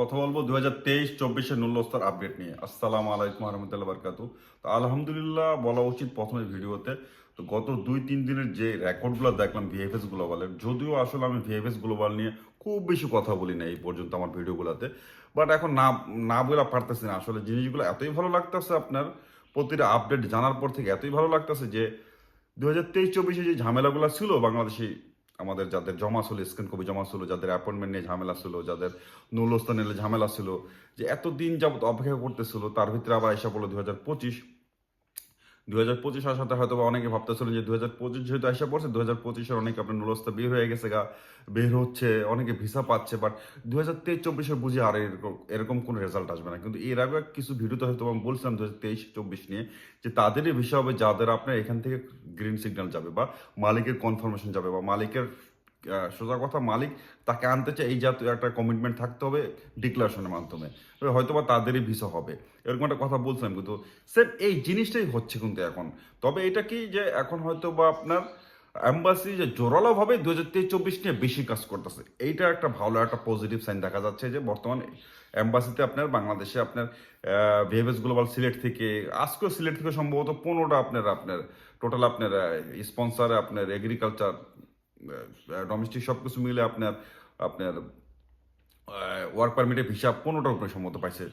কথা বলব দু হাজার তেইশ চব্বিশের নুল্লস্তার আপডেট নিয়ে। আসসালামু আলাইকুম রহমতুল্লাহ বারকাতু তো আলহামদুলিল্লাহ বলা উচিত প্রথমে ভিডিওতে। তো গত দুই তিন দিনের যে রেকর্ডগুলো দেখলাম ভিএফএস গ্লোবালের যদিও আসলে আমি ভিএফএস গ্লোবাল নিয়ে খুব বেশি কথা বলি না এই পর্যন্ত আমার ভিডিওগুলোতে। বাট এখন না না বলে পারতেছি না। আসলে জিনিসগুলো এতই ভালো লাগতেছে আপনার, প্রতিটা আপডেট জানার পর থেকে এতই ভালো লাগতেছে যে দু হাজার তেইশ চব্বিশে যে ঝামেলাগুলো ছিল বাংলাদেশি আমাদের যাদের জমা ছিল, স্ক্রিন কপি জমা ছিল, যাদের অ্যাপয়েন্টমেন্ট নিয়ে ঝামেলা ছিল, যাদের নুলস্থান নিয়ে ঝামেলা ছিল, যে এতদিন যাবত অপেক্ষা করতেছিল, তার ভিতরে আবার এসে বলো দু হাজার পঁচিশ। দু হাজার পঁচিশ আসাতে হয়তো বা অনেকে ভাবতেছিলেন যে দু হাজার পঁচিশ যেহেতু এসে পড়ছে দু হাজার পঁচিশের অনেকে আপনার নুলস্তা বের হয়ে গেছে গা, বের হচ্ছে, অনেকে ভিসা পাচ্ছে বাট দু হাজার তেইশ চব্বিশে বুঝে আর এরকম এরকম কোনো রেজাল্ট আসবে না। কিন্তু এর আগে কিছু ভিডিওতে হয়তো আমি বলছিলাম দু হাজার তেইশ চব্বিশ নিয়ে যে তাদেরই ভিসা হবে যাদের আপনার এখান থেকে গ্রিন সিগন্যাল যাবে বা মালিকের কনফার্মেশন যাবে বা মালিকের সোজা কথা, মালিক তাকে আনতে চায়, এই জাতীয় একটা কমিটমেন্ট থাকতে হবে ডিক্লারেশনের মাধ্যমে। হয়তো বা তাদেরই ভিসা হবে। এরকম একটা কথা বলছিলাম কিন্তু, স্যার, এই জিনিসটাই হচ্ছে কিন্তু এখন। তবে এটা কি যে এখন হয়তো বা আপনার অ্যাম্বাসি যে জোরালোভাবে দু হাজার তেইশ চব্বিশ নিয়ে বেশি কাজ করতেছে, এইটা একটা ভালো একটা পজিটিভ সাইন দেখা যাচ্ছে যে বর্তমানে অ্যাম্বাসিতে আপনার, বাংলাদেশে আপনার ভিএফএস গ্লোবাল সিলেট থেকে, আজকেও সিলেট থেকে সম্ভবত পনেরোটা আপনার আপনার টোটাল আপনার স্পন্সার আপনার এগ্রিকালচার ডোমেস্টিক সব কিছু মিলে আপনার আপনার ওয়ার্ক পারমিটের হিসাব পনেরোটার উপরে সম্ভবত পাইছে।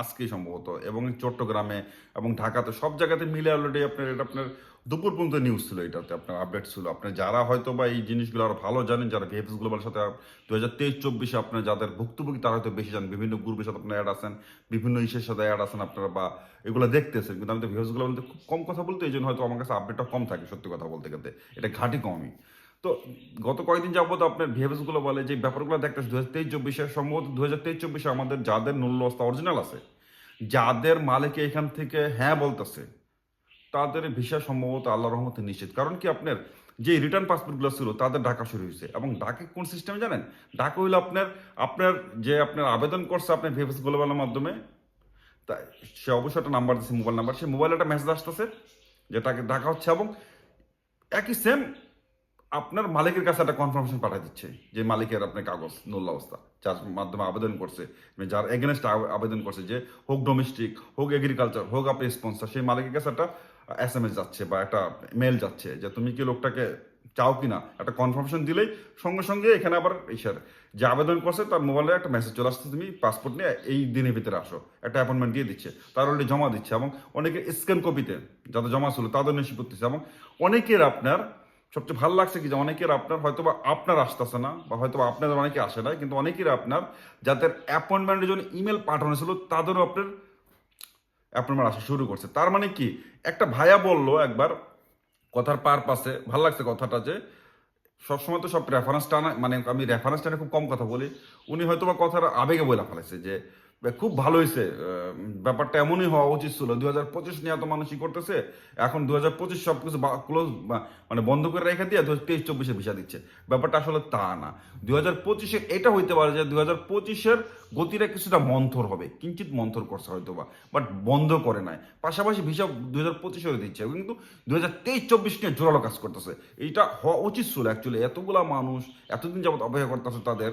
আজকে সম্ভবত। এবং চট্টগ্রামে এবং ঢাকাতে সব জায়গাতে মিলে অলরেডি আপনার, এটা আপনার দুপুর পর্যন্ত নিউজ ছিল, এটাতে আপনার আপডেট ছিল। আপনার যারা হয়তো বা এই জিনিসগুলো আরও ভালো জানেন, যারা ভিএফএস গ্লোবাল সাথে দু হাজার তেইশ, চব্বিশে আপনার যাদের ভুক্তভোগী, তারা হয়তো বেশি জানেন। বিভিন্ন গ্রুপের সাথে আপনার অ্যাড আছেন, বিভিন্ন ইসের সাথে অ্যাড আছেন আপনারা বা এগুলো দেখতেছেন। কিন্তু আমি তো ভিএফএস গ্লোবাল খুব কম কথা বলতে, এই জন্য হয়তো আমার কাছে আপডেটটা কম থাকে, সত্যি কথা বলতে গেলে। এটা ঘাটি কমই। তো গত কয়েকদিন যাবত আপনার বিহেভিয়ার্সগুলো বলে, যে ব্যাপারগুলো দেখতেছে দু হাজার তেইশ চব্বিশে, সম্ভবত দু হাজার তেইশ চব্বিশে আমাদের যাদের মূল্য অবস্থা অরিজিনাল আছে, যাদের মালিকে এখান থেকে হ্যাঁ বলতেছে, তাদের ভিসা সম্ভবত আল্লাহ রহমতে নিশ্চিত। কারণ কি আপনার যে রিটার্ন পাসপোর্টগুলো ছিল, তাদের ডাকা শুরু হয়েছে। এবং ডাকে কোন সিস্টেমে জানেন? ডাকা হইল আপনার আপনার যে আপনার আবেদন করছে আপনার ভিএফএস গ্লোবালের মাধ্যমে, তা সে অবশ্যই একটা নাম্বার দিচ্ছে মোবাইল নাম্বার সে মোবাইলে একটা মেসেজ আসতেছে, যে তাকে ডাকা হচ্ছে এবং একই সেম আপনার মালিকের কাছে একটা কনফার্মেশন পাঠিয়ে দিচ্ছে যে মালিকের আপনার কাগজ, নুল অবস্থা, যার মাধ্যমে আবেদন করছে মানে যার এগেনস্ট আবেদন করছে যে হোক ডোমেস্টিক হোক এগ্রিকালচার হোক আপনি স্পন্সার সেই মালিকের কাছে একটা এস এম এস যাচ্ছে বা একটা মেল যাচ্ছে যে তুমি কি লোকটাকে চাও কি না একটা কনফার্মেশন দিলেই সঙ্গে সঙ্গে এখানে আবার ইসার যে আবেদন করছে তার মোবাইলে একটা মেসেজ চলে আসছে, তুমি পাসপোর্ট নিয়ে এই দিনের ভিতরে আসো। একটা অ্যাপয়েন্টমেন্ট দিয়ে দিচ্ছে। তার অলরেডি জমা দিচ্ছে এবং অনেকে স্ক্যান কপিতে যাদের জমা ছিল তাদের নিশ্চিত করতেছে এবং অনেকের আপনার সবচেয়ে ভালো লাগছে কি যে অনেকের আপনার হয়তো বা আপনার আসতেছে না বা হয়তো আপনাদের অনেকে আসে না কিন্তু অনেকের আপনার যাদের অ্যাপয়েন্টমেন্টের জন্য ইমেল পাঠানো ছিল, তাদেরও আপনার অ্যাপয়েন্টমেন্ট আসা শুরু করছে। তার মানে কি? একটা ভাইয়া বলল একবার কথার পার পাশে ভালো লাগছে কথাটা যে, সবসময় তো সব রেফারেন্স টানা মানে আমি রেফারেন্স টানে খুব কম কথা বলি, উনি হয়তো বা কথার আবেগে বলে ফেলেছে যে খুব ভালো হয়েছে। ব্যাপারটা এমনই হওয়া উচিত ছিল। দুই হাজার পঁচিশ নিয়ে এত মানুষই করতেছে, এখন দুই হাজার পঁচিশ সব কিছু ক্লোজ মানে বন্ধ করে রেখে দিয়ে দু হাজার তেইশ চব্বিশে ভিসা দিচ্ছে। ব্যাপারটা আসলে তা না। দুই হাজার পঁচিশে এটা হইতে পারে যে দুই হাজার পঁচিশের গতিটা কিছুটা মন্থর হবে। কিঞ্চিত মন্থর করছে হয়তো বা বাট বন্ধ করে নাই। পাশাপাশি ভিসা দুই হাজার পঁচিশে দিচ্ছে। কিন্তু দুই হাজার তেইশ চব্বিশ নিয়ে জোরালো কাজ করতেছে। এইটা হওয়া উচিত ছিল অ্যাকচুয়ালি এতগুলা মানুষ, এতদিন যাবত অপেক্ষা করতেছে তাদের।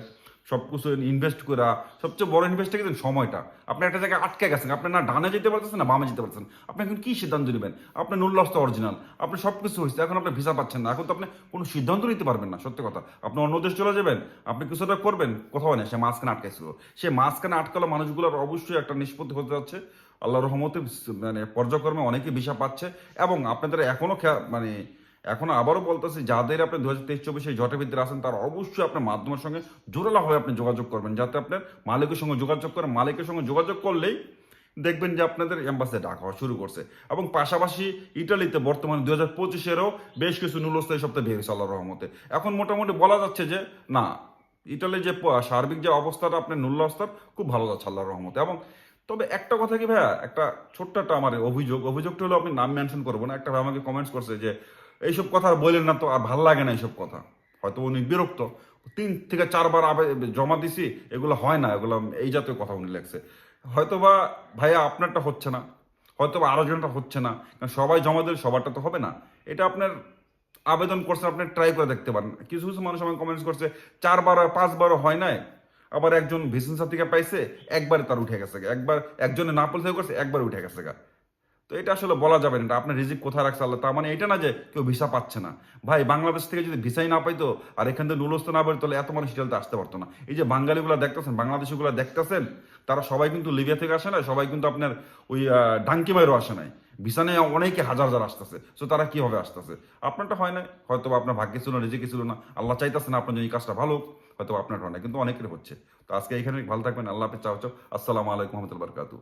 সব কিছু ইনভেস্ট করা সবচেয়ে বড় ইনভেস্ট কিন্তু সময়টা। আপনি একটা জায়গায় আটকে গেছেন, আপনি না ডানে যেতে পারতেছেন, না বামে যেতে পারছেন আপনি এখন কি সিদ্ধান্ত নেবেন? আপনি নুল লস অরিজিনাল আপনি সব কিছু হয়েছে এখন আপনি ভিসা পাচ্ছেন না। এখন তো আপনি কোনো সিদ্ধান্ত নিতে পারবেন না, সত্যি কথা। আপনি অন্য দেশ চলে যাবেন, আপনি কিছুটা করবেন, কোথাও না সে মাঝখানে আটকাইছিল সে মাঝখানে আটকালো মানুষগুলোর অবশ্যই একটা নিষ্পত্তি হতে যাচ্ছে। আল্লাহ রহমতে মানে পর্যায়ক্রমে অনেকে ভিসা পাচ্ছে এবং আপনাদের এখনও মানে এখন আবারও বলতেছি, যাদের আপনি দু হাজার তেইশ, চব্বিশে জটের ভিতরে আছেন, তারা অবশ্যই আপনার মাধ্যমের সঙ্গে জোরালোভাবে আপনি যোগাযোগ করবেন, যাতে আপনার মালিকের সঙ্গে যোগাযোগ করেন মালিকের সঙ্গে যোগাযোগ করলেই দেখবেন যে আপনাদের অ্যাম্বাসে ডাকা হওয়া শুরু করছে। এবং পাশাপাশি ইটালিতে বর্তমানে দু হাজার পঁচিশেরও বেশ কিছু নুলস্থায়ী সপ্তাহে বেরিয়েছে আল্লাহ রহমতে। এখন মোটামুটি বলা যাচ্ছে যে, না, ইটালির যে সার্বিক যে অবস্থাটা আপনার নুল্ল অবস্থার খুব ভালো যাচ্ছে আল্লাহর রহমতে। এবং তবে একটা কথা কি ভাইয়া, একটা ছোট্ট একটা আমার অভিযোগ, অভিযোগটা হলো আপনি নাম মেনশন করব না, একটা ভাই আমাকে কমেন্টস করছে যে এইসব কথা আর বললেন না তো আর ভালো লাগে না এইসব কথা। হয়তো উনি বিরক্ত। তিন থেকে চারবার জমা দিছি, এগুলো হয় না, এগুলো এই জাতীয় কথা উনি লেখছে। হয়তো বা ভাইয়া আপনারটা হচ্ছে না হয়তো বা আরও জনটা হচ্ছে না, কারণ সবাই জমা দিলে সবারটা তো হবে না। এটা আপনার আবেদন করছেন, আপনি ট্রাই করে দেখতে পারেন। কিছু কিছু মানুষ আমাকে কমেন্টস করছে, চারবার, পাঁচবারও হয় নাই। আবার একজন ভিসেন্সা থেকে পাইছে, একবারে তার উঠে গেছে। একবার একজনে না পৌঁছে করছে, একবার উঠে গেছে গা। তো এটা আসলে বলা যাবে না আপনার রিজিক কোথায় রাখছে আল্লাহ, তার মানে এটা না যে কেউ ভিসা পাচ্ছে না। ভাই, বাংলাদেশ থেকে যদি ভিসাই না পাইতো আর এখান থেকে নুলস্ত না পাইতো তাহলে এত মানুষ ইটালিতে আসতে পারতো না। এই যে বাঙালিগুলো দেখতেছেন, বাংলাদেশিগুলো দেখতেছেন, তারা সবাই কিন্তু লিবিয়া থেকে আসে না সবাই কিন্তু আপনার ওই ডাঙ্কি মাইরও আসে নাই। ভিসা নিয়ে অনেকে হাজার হাজার আসতেছে সো তারা কীভাবে আসতেছে? আপনারটা হয় না হয়তো আপনার ভাগ্যে ছিল না, রিজিকে ছিল না, আল্লাহ চাইতেছে না আপনার জন্য এই কাজটা ভালো হয়তো আপনার হয় না কিন্তু অনেকের হচ্ছে। তো আজকে এখানে ভালো থাকবেন, আল্লাহ হাফেজ, চাও চাও। আসসালামু আলাইকুম, রহমতুল্লাহ বারকাতু